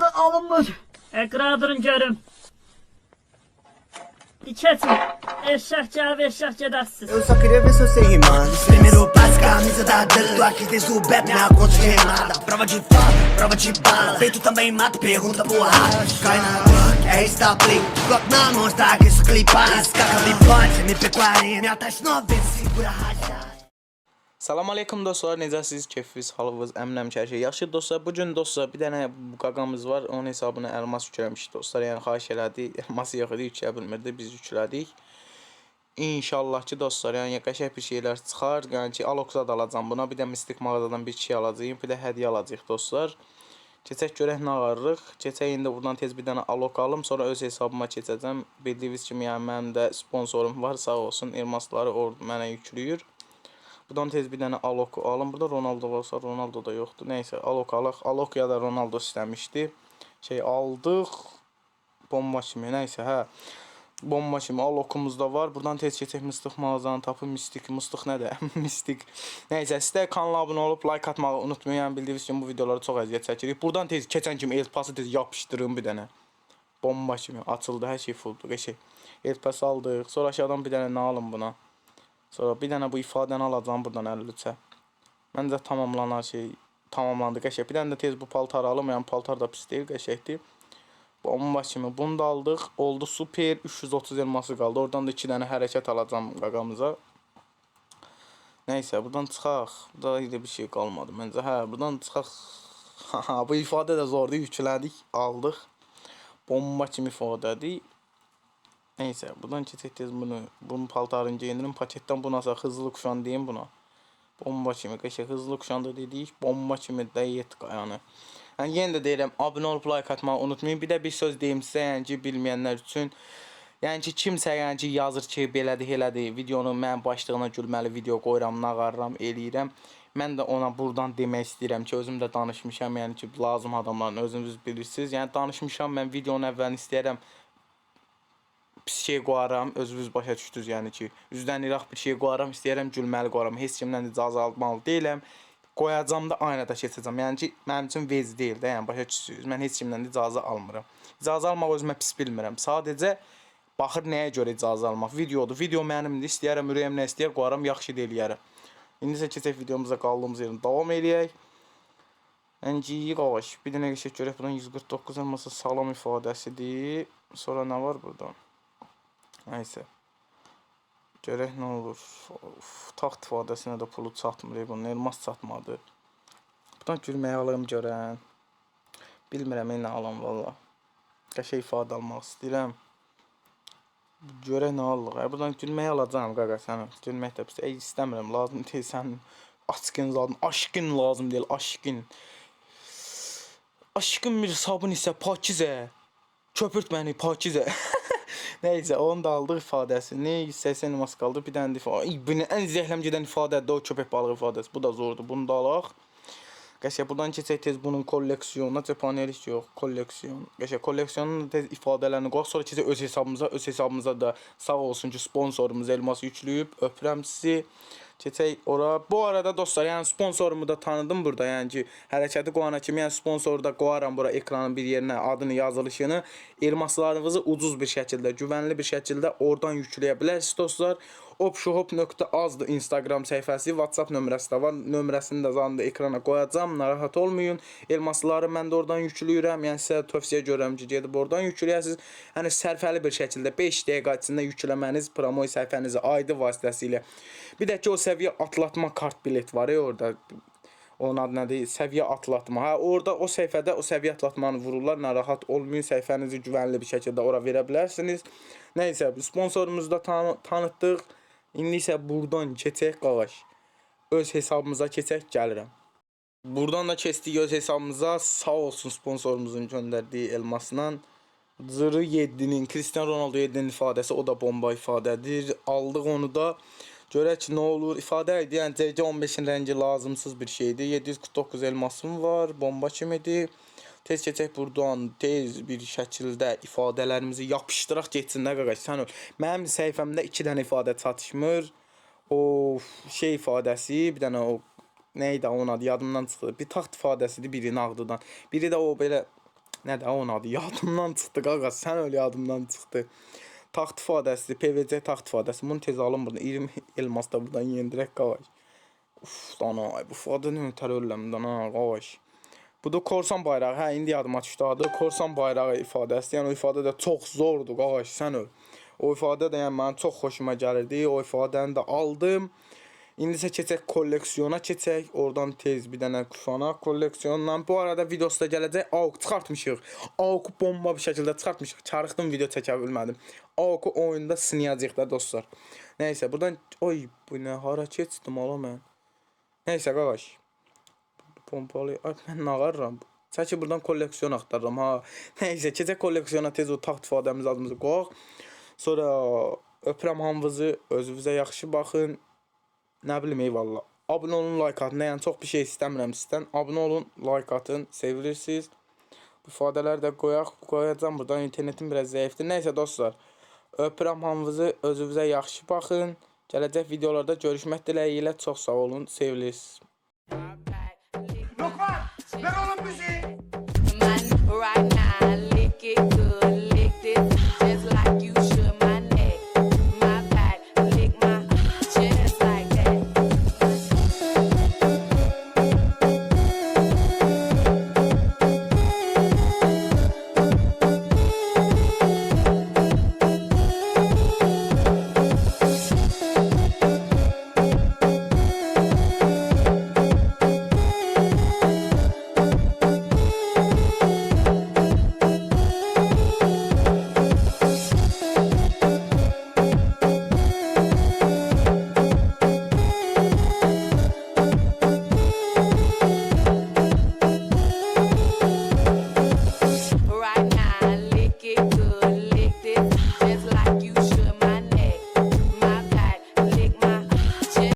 da alınmış. Ekradır görüm. E keçin. Eşek cevabı eşek cedasız. Eu só queria ver seus seis rimados. Primeiro passo, camisa da Dan. Tu aqui desde o Bep, minha conta remada. Prova de fala, prova de bala. Feito também mata, pergunta porra. Cai na Glock, é esta play. Glock na mão, está aqui, só clipar. Escaca, me bate, MP40. Me atache nove vezes, segura a racha. Salam aleykum dostlar, necəsiniz? Keyfiniz, halınız, əminəm ki, hər şey yaxşı dostlar. Bu gün dostlar bir dənə qaqamız var. Onun hesabına elmas yükləmişik dostlar. Yəni xahiş elədi. Elması yox idi, yükləyə bilmirdi. Biz yüklədik. İnşallah ki dostlar, yəni qəşəng bir şeylər çıxar. Yəni ki, Aloxa da alacağam buna. Bir də mistik mağazadan bir şey alacağım. Bir də hədiyyə alacağıq dostlar. Keçək görək nə ağarırıq. Keçək indi buradan tez bir dənə alok alım, sonra öz hesabıma keçəcəm. Bildiyiniz kimi, yəni mənim də sponsorum var, sağ olsun. Elmasları orada mənə yükləyir. Buradan tez bir dənə Alok alım. Burada Ronaldo varsa Ronaldo da yoxdur. Nəysə Alok alaq. Alok ya da Ronaldo istəmişdi. Şey aldıq. Bomba kimi. Nəysə hə. Bomba kimi Alokumuz da var. Buradan tez keçək Mıstık mağazanı tapıb Mistik. Mıstık nədir? Mistik. Nəysə sizə kanala abunə olub like atmağı unutmayın. Bildiyiniz kimi bu videolara çox əziyyət çəkirik. Buradan tez keçən kimi el pası tez yapışdırın bir dənə. Bomba kimi açıldı. Hər şey fulldur. Qəşəng. El pası aldıq. Sonra aşağıdan bir dənə nə alım buna? Sonra bir dənə bu ifadəni alacağam buradan 53-ə. Məncə tamamlanan şey tamamlandı qəşəng. Bir dənə də tez bu paltarı alım. Yəni paltar da pis deyil, qəşəngdir. Bomba kimi bunu da aldıq. Oldu super 330 elması qaldı. Oradan da 2 dənə hərəkət alacağam qaqamıza. Nəysə, buradan çıxaq. Burada elə bir şey qalmadı. Məncə hə, buradan çıxaq. Bu ifadə də zordur. Yüklədik, aldıq. Bomba kimi ifadədir. Neyse buradan keçəcəyik bunu. Bunun paltarını geyinirim. Paketdən bu nasıl hızlı kuşan deyim buna. Bomba kimi qəşəng hızlı kuşanda dedik. Bomba kimi dəyət qayanı. Yəni yenə də deyirəm, abunə olub like atmağı unutmayın. Bir də bir söz deyim sizə, yəni ki, bilməyənlər üçün. Yəni ki, kimsə yəni ki, yazır ki, belədir, elədir, videonu mən başlığına gülməli video qoyuram, nağarıram, eləyirəm. Mən də ona buradan demək istəyirəm ki, özüm də danışmışam, yəni ki, lazım adamların özünüz bilirsiniz. Yəni danışmışam, mən videonun əvvəlini istəyirəm pis şey qoyaram, özünüz başa düşdünüz, yəni ki, üzdən iraq bir şey qoyaram, istəyirəm gülməli qoyaram. Heç kimdən icazə almalı deyiləm. Qoyacam da aynada keçəcəm. Yəni ki, mənim üçün vec deyil də, yəni başa düşürsüz. Mən heç kimdən də icazə almıram. İcazə almaq özümə pis bilmirəm. Sadəcə baxır nəyə görə icazə almaq. Videodur. Video mənimdir. İstəyirəm ürəyim nə istəyir, qoyaram, yaxşı da eləyərəm. İndi isə keçək videomuza qaldığımız yerdən davam eləyək.Ənci qavaş. Bir dənə qəşək görək. Buradan 149 elması salam ifadəsidir. Sonra nə var buradan? Nəysə. Görək nə olur. Of, taxt ifadəsinə də pulu çatmır. Bunun elmas çatmadı. Buradan gülməyə alım görən. Bilmirəm nə alam valla. Qəşəng ifadə almaq istəyirəm. Görək nə alırıq. Ay, buradan gülməyə alacağam qaqa sənin. Gülmək də pis. Ey istəmirəm. Lazım deyil sənin. Aşkın lazım. Aşkın lazım deyil. Aşkın. Aşkın bir sabun isə pakizə. Köpürt məni pakizə. Neyse onu da aldık ifadəsini. 180 elmas qaldı. Bir dənə. Ay, Bu ən zəhləm gedən ifadədir o köpək balığı ifadəsi. Bu da zordur. Bunu da alaq. Qəşəng buradan keçək tez bunun kolleksiyonuna. Cephanelik yox, kolleksiyon. Qəşəng kolleksiyonun tez ifadələrini qoyaq. Sonra keçək öz hesabımıza. Öz hesabımıza da sağ olsun ki sponsorumuz elmas yükləyib. Öpürəm sizi. Keçək ora. Bu arada dostlar, yəni sponsorumu da tanıdım burada. Yəni ki, hərəkəti qoyana kimi, yəni sponsoru da qoyaram bura ekranın bir yerinə adını, yazılışını. Elmaslarınızı ucuz bir şəkildə, güvənli bir şəkildə oradan yükləyə bilərsiniz dostlar. opşuhop.azdır Instagram səhifəsi, WhatsApp nömrəsi də var. Nömrəsini də zanında ekrana qoyacağam. Narahat olmayın. Elmasları mən də oradan yükləyirəm. Yəni sizə tövsiyə görürəm ki, gedib oradan yükləyəsiniz. Yəni sərfəli bir şəkildə 5 dəqiqə içində yükləməniz promoy səhifənizi ID vasitəsilə. Bir də ki o səviyyə atlatma kart bilet var ya orada. Onun adı nədir? Səviyyə atlatma. Ha, orada o səhifədə o səviyyə atlatmanı vururlar. Narahat olmayın. Səhifənizi güvənli bir şəkildə ora verə bilərsiniz. Nəysə, sponsorumuzu da tanı tanıtdıq. İndi isə burdan keçək qavaş. Öz hesabımıza keçək gəlirəm. Buradan da keçdik öz hesabımıza. Sağ olsun sponsorumuzun göndərdiyi elmasla. Zırı 7-nin, Cristiano Ronaldo 7-nin ifadəsi o da bomba ifadədir. Aldıq onu da. Görək nə olur. İfadə idi, yəni CC 15-in rəngi lazımsız bir şeydir. 749 elmasım var, bomba kimidir. Tez keçək burdan tez bir şəkildə ifadələrimizi yapışdıraq getsin də qaqaş. Sən ol. Mənim səhifəmdə 2 dənə ifadə çatışmır. O şey ifadəsi, bir dənə o nə idi onun adı yadımdan çıxdı. Bir taxt ifadəsidir biri nağdıdan. Biri də o belə Nə də onun adı yadımdan çıxdı qaqa. Sən öyle yadımdan çıxdı. Taxt ifadəsi, PVC taxt ifadəsi. Bunu tez alın buradan. 20 elmas da buradan yendirək qavaş. Uf, lan ay bu ifadə nə ötər ölləmdən ha qavaş. Bu da korsan bayrağı. Hə, indi yadıma düşdü adı. Korsan bayrağı ifadəsi. Yəni o ifadə də çox zordur qavaş, sən öl. O ifadə də yəni mənim çox xoşuma gəlirdi. O ifadəni də aldım. İndi isə keçək kolleksiyona keçək. Oradan tez bir dənə kufana kolleksiyondan. Bu arada videosu da gələcək. AUK çıxartmışıq. AUK bomba bir şəkildə çıxartmışıq. Çarıxdım video çəkə bilmədim. AUK oyunda sınayacağıq da dostlar. Nəysə, buradan oy bu nə hara keçdim ala mən. Nəysə qardaş. Pompalı. Ay mən nağarıram. Çəki buradan kolleksiyon axtarıram ha. Nəysə, keçək kolleksiyona tez o taxt ifadəmizi adımızı qoyaq. Sonra öpürəm hamınızı. Özünüzə yaxşı baxın. Nə bilim eyvallah. Abunə olun, like atın. Yəni çox bir şey istəmirəm sizdən. Abunə olun, like atın. Sevilirsiniz. Bu ifadələri də qoyaq, qoyacağam buradan. İnternetim biraz zəifdir. Nəysə dostlar. Öpürəm hamınızı. Özünüzə yaxşı baxın. Gələcək videolarda görüşmək diləyi ilə çox sağ olun. Sevilirsiniz.